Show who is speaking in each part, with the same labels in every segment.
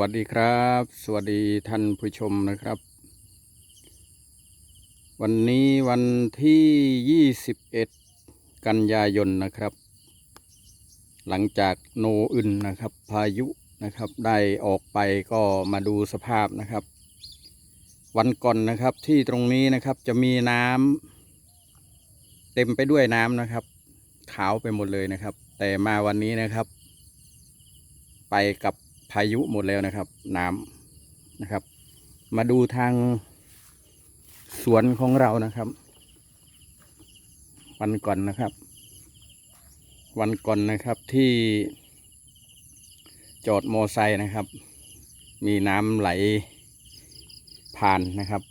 Speaker 1: วัสดีครับ สวัสดีท่านผู้ชมนะครับ วันนี้วันที่ 21 กันยายนนะครับ หลังจากโนอึนนะครับ พายุนะครับ ได้ออกไปก็มาดูสภาพนะครับ วันก่อนนะครับที่ตรงนี้นะครับจะมีน้ำเต็มไปด้วยน้ำนะครับ ขาวไปหมดเลยนะครับ แต่มาวันนี้นะครับ ไปกับ พายุหมดแล้วนะครับ น้ำนะครับ มาดูทางสวนของเรานะครับ วันก่อนนะครับ วันก่อนนะครับที่จอดมอไซค์นะครับ มีน้ำไหลผ่านนะครับ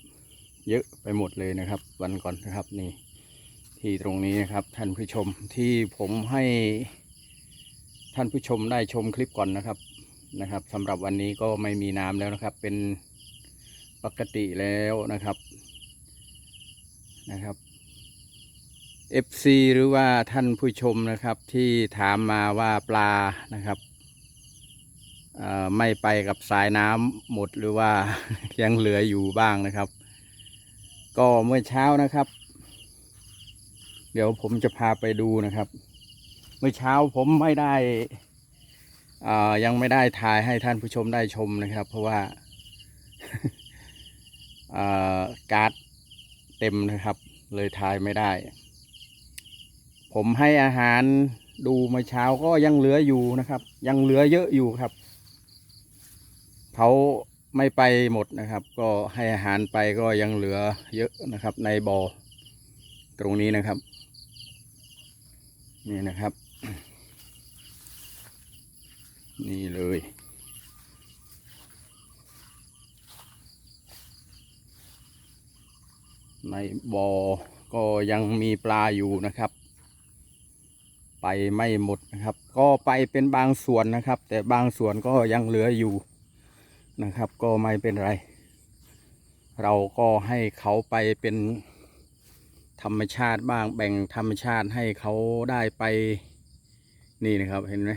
Speaker 1: เยอะไปหมดเลยนะครับ วันก่อนนะครับนี่ที่ตรงนี้นะครับท่านผู้ชมที่ผมให้ท่านผู้ชมได้ชมคลิปก่อนนะครับ นะครับสำหรับวันนี้ก็ไม่มีน้ำแล้วนะครับ เป็นปกติแล้วนะครับนะครับ FC หรือว่าท่านผู้ชมนะครับที่ถามมาว่าปลานะครับไม่ไปกับสายน้ำหมดหรือว่ายังเหลืออยู่บ้างนะครับ ก็เมื่อเช้านะครับ เดี๋ยวผมจะพาไปดูนะครับ เมื่อเช้าผมไม่ได้ ยังไม่ได้ถ่ายให้ท่านผู้ชมได้ชมนะครับ เพราะว่าอ่าการ์ดเต็มนะครับ เลยถ่ายไม่ได้ ผมให้อาหารดูเมื่อเช้าก็ยังเหลืออยู่นะครับ ยังเหลือเยอะอยู่ครับเขาไม่ไปหมดนะครับ ก็ให้อาหารไปก็ยังเหลือเยอะนะครับ ในบ่อตรงนี้นะครับ นี่นะครับ นี่เลย ในบ่อก็ยังมีปลาอยู่นะครับ ไปไม่หมดนะครับ ก็ไปเป็นบางส่วนนะครับ แต่บางส่วนก็ยังเหลืออยู่นะครับ ก็ไม่เป็นไร เราก็ให้เขาไปเป็นธรรมชาติบ้างแบ่งธรรมชาติให้เขาได้ไปนี่นะครับเห็นไหม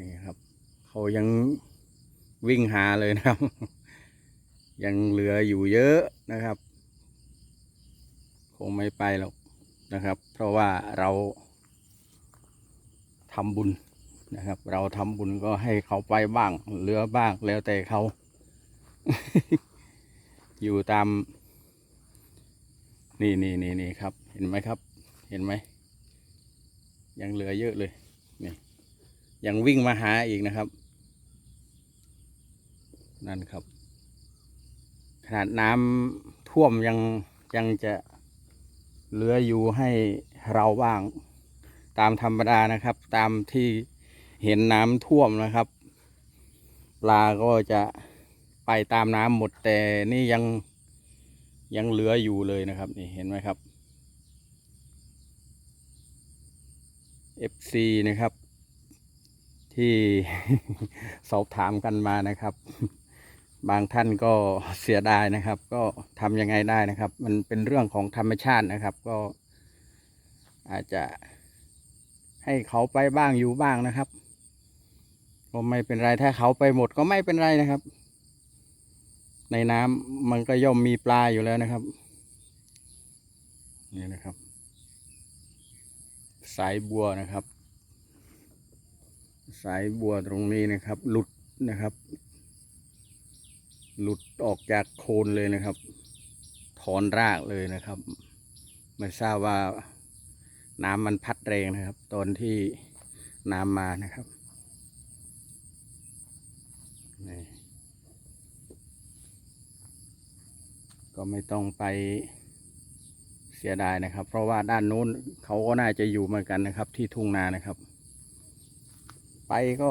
Speaker 1: นี่ครับ เขายังวิ่งหาเลยนะครับ ยังเหลืออยู่เยอะนะครับ คงไม่ไปหรอกนะครับ เพราะว่าเราทำบุญนะครับ เราทำบุญก็ให้เขาไปบ้าง เหลือบ้างแล้วแต่เขา อยู่ตาม นี่นี่นี่นี่ครับ เห็นไหมครับ เห็นไหมยังเหลือเยอะเลย ยังวิ่งมาหาอีกนะครับ นั่นครับ ขนาดน้ำท่วมยังยังจะเหลืออยู่ให้เราบ้าง ตามธรรมดานะครับ ตามที่เห็นน้ำท่วมนะครับ ปลาก็จะไปตามน้ำหมดแต่นี่ยังยังเหลืออยู่เลยนะครับ นี่เห็นไหมครับ FC นะครับ ที่สอบถามกันมานะครับ บางท่านก็เสียดายนะครับ ก็ทำยังไงได้นะครับ มันเป็นเรื่องของธรรมชาตินะครับ ก็อาจจะให้เขาไปบ้างอยู่บ้างนะครับก็ไม่เป็นไรถ้าเขาไปหมดก็ไม่เป็นไรนะครับ ในน้ำมันก็ย่อมมีปลาอยู่แล้วนะครับนี่นะครับ สายบัวนะครับ สายบัวตรงนี้นะครับ หลุดนะครับ หลุดออกจากโคนเลยนะครับ ถอนรากเลยนะครับ ไม่ทราบว่าน้ำมันพัดแรงนะครับ ตอนที่น้ำมานะครับนี่ก็ไม่ต้องไปเสียดายนะครับ เพราะว่าด้านนู้นเขาก็น่าจะอยู่เหมือนกันนะครับ ที่ทุ่งนานะครับ ไปก็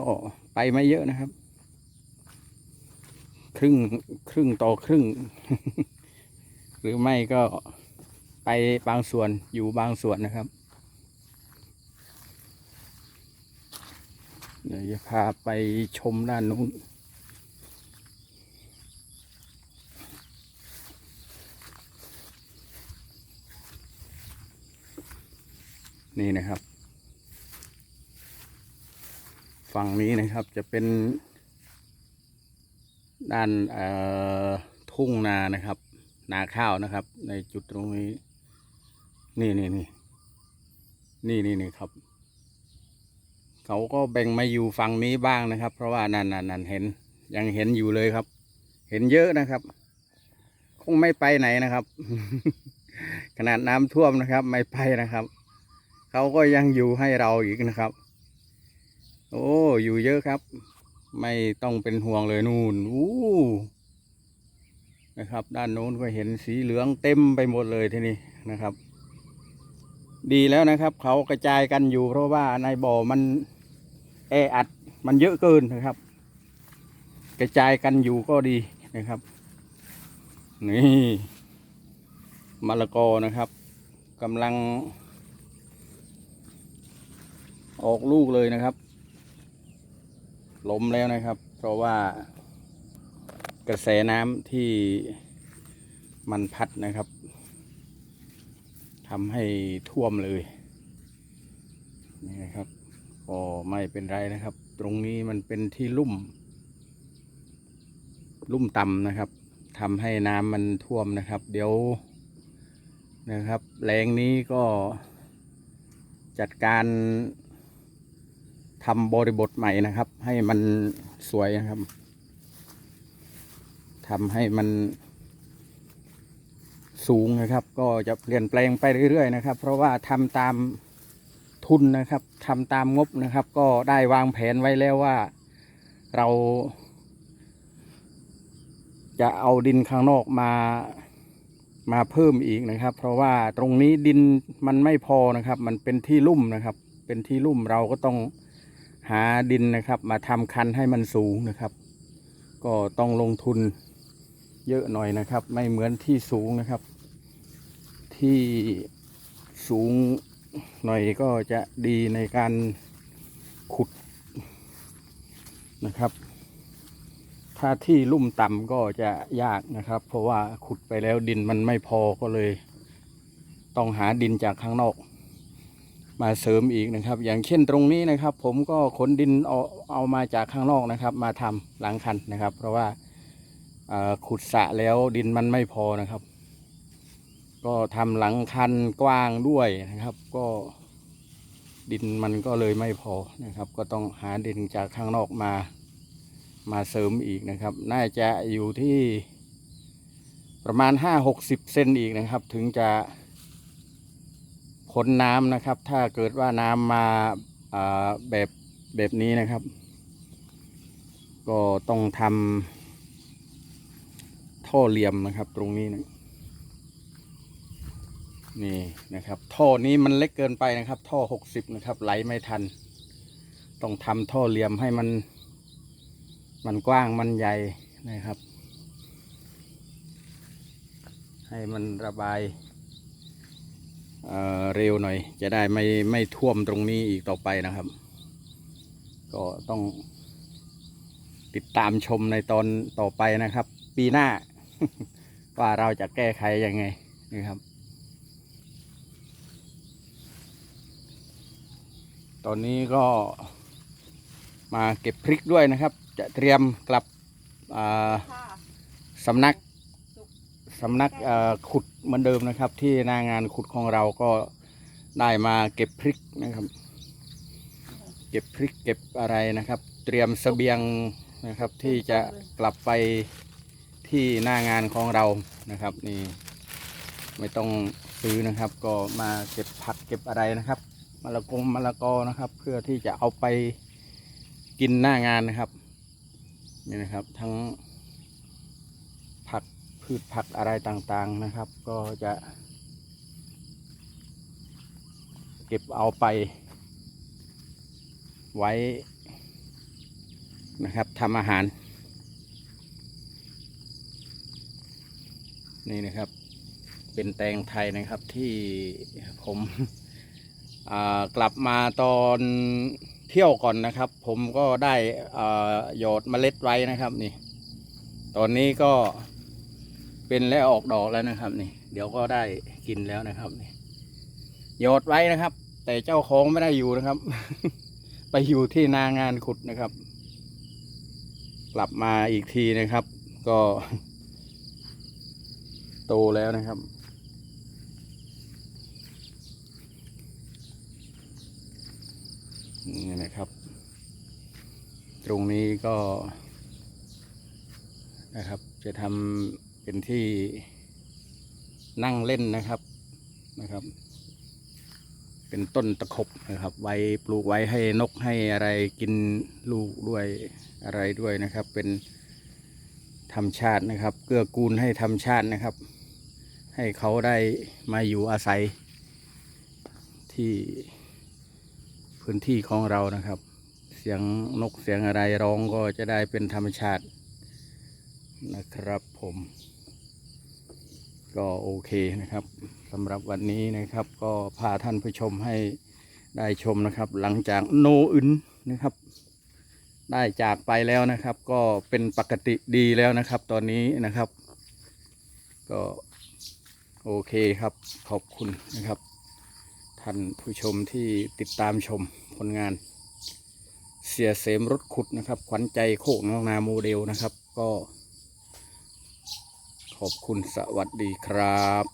Speaker 1: ไปไม่เยอะนะครับ ครึ่งครึ่งต่อครึ่ง หรือไม่ก็ไปบางส่วนอยู่บางส่วนนะครับ เดี๋ยวจะพาไปชมด้านนู้นนี่นะครับ ฝั่งนี้นะครับจะเป็น ด้านทุ่งนานะครับ นาข้าวนะครับ ในจุดตรงนี้ นี่นี่นี่นี่นี่นี่ครับ เขาก็แบ่งมาอยู่ฝั่งนี้บ้างนะครับ เพราะว่านั่นนั่นนั่นเห็น ยังเห็นอยู่เลยครับ เห็นเยอะนะครับ คงไม่ไปไหนนะครับ ขนาดน้ำท่วมนะครับ ไม่ไปนะครับ เขาก็ยังอยู่ให้เราอีกนะครับ โอ้ อยู่เยอะครับ ไม่ต้องเป็นห่วงเลยนู่นอู้นะครับ ด้านโน้นก็เห็นสีเหลืองเต็มไปหมดเลยทีนี้นะครับ ดีแล้วนะครับ เขากระจายกันอยู่ เพราะว่าในบ่อมันแออัดมันเยอะเกินนะครับ กระจายกันอยู่ก็ดีนะครับ นี่มะละกอนะครับกำลังออกลูกเลยนะครับ ล้มแล้วนะครับ เพราะว่ากระแสน้ำที่มันพัดนะครับทำให้ท่วมเลยนี่นะครับก็ไม่เป็นไรนะครับ ตรงนี้มันเป็นที่ลุ่ม ลุ่มต่ำนะครับทำให้น้ำมันท่วมนะครับ เดี๋ยวนะครับแรงนี้ก็จัดการ ทำบริบทใหม่นะครับ ให้มันสวยนะครับทำให้มันสูงนะครับ ก็จะเปลี่ยนแปลงไปเรื่อยๆนะครับ เพราะว่าทำตามทุนนะครับทำตามงบนะครับ ก็ได้วางแผนไว้แล้วว่าเรา จะเอาดินข้างนอกมามาเพิ่มอีกนะครับ เพราะว่าตรงนี้ดินมันไม่พอนะครับ มันเป็นที่ลุ่มนะครับ เป็นที่ลุ่มเราก็ต้อง หาดินนะครับ มาทำคันให้มันสูงนะครับ ก็ต้องลงทุนเยอะหน่อยนะครับ ไม่เหมือนที่สูงนะครับ ที่สูงหน่อยก็จะดีในการขุดนะครับ ถ้าที่ลุ่มต่ำก็จะยากนะครับ เพราะว่าขุดไปแล้วดินมันไม่พอก็เลย ต้องหาดินจากข้างนอก มาเสริมอีกนะครับ อย่างเช่นตรงนี้นะครับ ผมก็ขนดินเอาเอามาจากข้างนอกนะครับ มาทำหลังคันนะครับ เพราะว่าขุดสะแล้วดินมันไม่พอนะครับ ก็ทำหลังคันกว้างด้วยนะครับ ก็ดินมันก็เลยไม่พอนะครับ ก็ต้องหาดินจากข้างนอกมามาเสริมอีกนะครับ น่าจะอยู่ที่ประมาณห้าหกสิบเซนอีกนะครับ ถึงจะ พนน้ำนะครับ ถ้าเกิดว่าน้ำมาอ่าแบบแบบนี้นะครับ ก็ต้องทำท่อเหลี่ยมนะครับ ตรงนี้นะนี่นะครับ ท่อนี้มันเล็กเกินไปนะครับ ท่อหกสิบนะครับ ไหลไม่ทัน ต้องทำท่อเหลี่ยมให้มัน มันกว้างมันใหญ่นะครับ ให้มันระบาย เอ่อเร็วหน่อย จะได้ไม่ไม่ท่วมตรงนี้อีกต่อไปนะครับ ก็ต้องติดตามชมในตอนต่อไปนะครับ ปีหน้า ว่าเราจะแก้ไขยังไงนะครับ ตอนนี้ก็มาเก็บพริกด้วยนะครับ จะเตรียมกลับอ่า
Speaker 2: ค่ะ
Speaker 1: สำนัก สำนักขุดเหมือนเดิมนะครับ ที่หน้างานขุดของเราก็ได้มาเก็บพริกนะครับ เก็บพริกเก็บอะไรนะครับ เตรียมเสบียงนะครับที่จะกลับไปที่หน้างานของเรานะครับ นี่ไม่ต้องซื้อนะครับ ก็มาเก็บผักเก็บอะไรนะครับมะละกงมะละกอนะครับ เพื่อที่จะเอาไปกินหน้างานนะครับนี่นะครับ ทั้ง พืชผักอะไรต่างๆนะครับ ก็จะ เก็บเอาไป ไว้นะครับทำอาหาร นี่นะครับ เป็นแตงไทยนะครับที่ผมกลับมาตอนเที่ยวก่อนนะครับ ผมก็ได้อ่าหยอดเมล็ดไว้นะครับนี่ ตอนนี้ก็ เป็นและออกดอกแล้วนะครับนี่ เดี๋ยวก็ได้กินแล้วนะครับนี่หยอดไว้นะครับ แต่เจ้าของไม่ได้อยู่นะครับ ไปอยู่ที่นางานขุดนะครับ กลับมาอีกทีนะครับ ก็ โตแล้วนะครับนี่นะครับ ตรงนี้ก็นะครับ จะทำ เป็นที่นั่งเล่นนะครับนะครับ เป็นต้นตะขบนะครับ ไว้ปลูกไว้ให้นกให้อะไรกินลูกด้วยอะไรด้วยนะครับ เป็นธรรมชาตินะครับ เกื้อกูลให้ธรรมชาตินะครับ ให้เขาได้มาอยู่อาศัยที่พื้นที่ของเรานะครับ เสียงนกเสียงอะไรร้องก็จะได้เป็นธรรมชาตินะครับผม ก็โอเคนะครับสำหรับวันนี้นะครับก็พาท่านผู้ชมให้ได้ชมนะครับ หลังจากโนอึนนะครับ ได้จากไปแล้วนะครับ ก็เป็นปกติดีแล้วนะครับ ตอนนี้นะครับ ก็โอเคครับขอบคุณนะครับ ท่านผู้ชมที่ติดตามชมผลงาน เสียเสมรถขุดนะครับ ขวัญใจโคกน้องนาโมเดลนะครับ ก็ ขอบคุณสวัสดีครับ